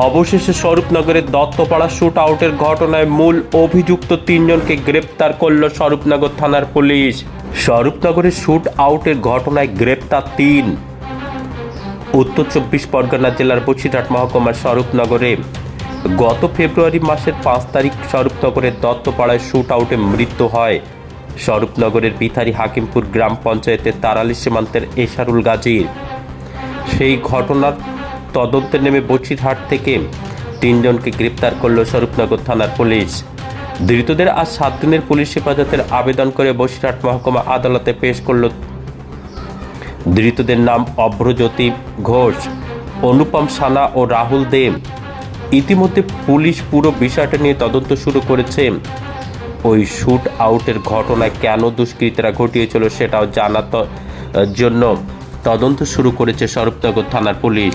অবশেষে স্বরূপনগরের দত্তপাড়া শুট আউটের ঘটনায় মূল অভিযুক্ত তিনজনকে গ্রেপ্তার করল স্বরূপনগর থানার পুলিশ। স্বরূপনগরের শ্যুট আউটের ঘটনায় গ্রেপ্তার তিন। উত্তর চব্বিশ পরগনা জেলার বসিরহাট মহকুমার স্বরূপনগরে গত ফেব্রুয়ারি মাসের পাঁচ তারিখ স্বরূপনগরের দত্তপাড়ায় শুট আউটে মৃত্যু হয়। স্বরূপনগরের বিথারি হাকিমপুর গ্রাম পঞ্চায়েতের তারালি সীমান্তের এশারুল গাজীর। সেই ঘটনার তদন্তে নেমে বসিরহাট থেকে তিনজনকে গ্রেপ্তার করল স্বরূপনগর থানার পুলিশ। ধৃতদের আজ সাত দিনের পুলিশ হেফাজতের আবেদন করে বসিরহাট মহকুমা আদালতে পেশ করল। ধৃতদের নাম অভ্রজ্যোতি ঘোষ, অনুপম সানা ও রাহুল দেব। ইতিমধ্যে পুলিশ পুরো বিষয়টা নিয়ে তদন্ত শুরু করেছে। ওই শুট আউটের ঘটনায় কেন দুষ্কৃতীরা ঘটিয়েছিল সেটাও জানার ত- জন্য তদন্ত শুরু করেছে স্বরূপনগর থানার পুলিশ।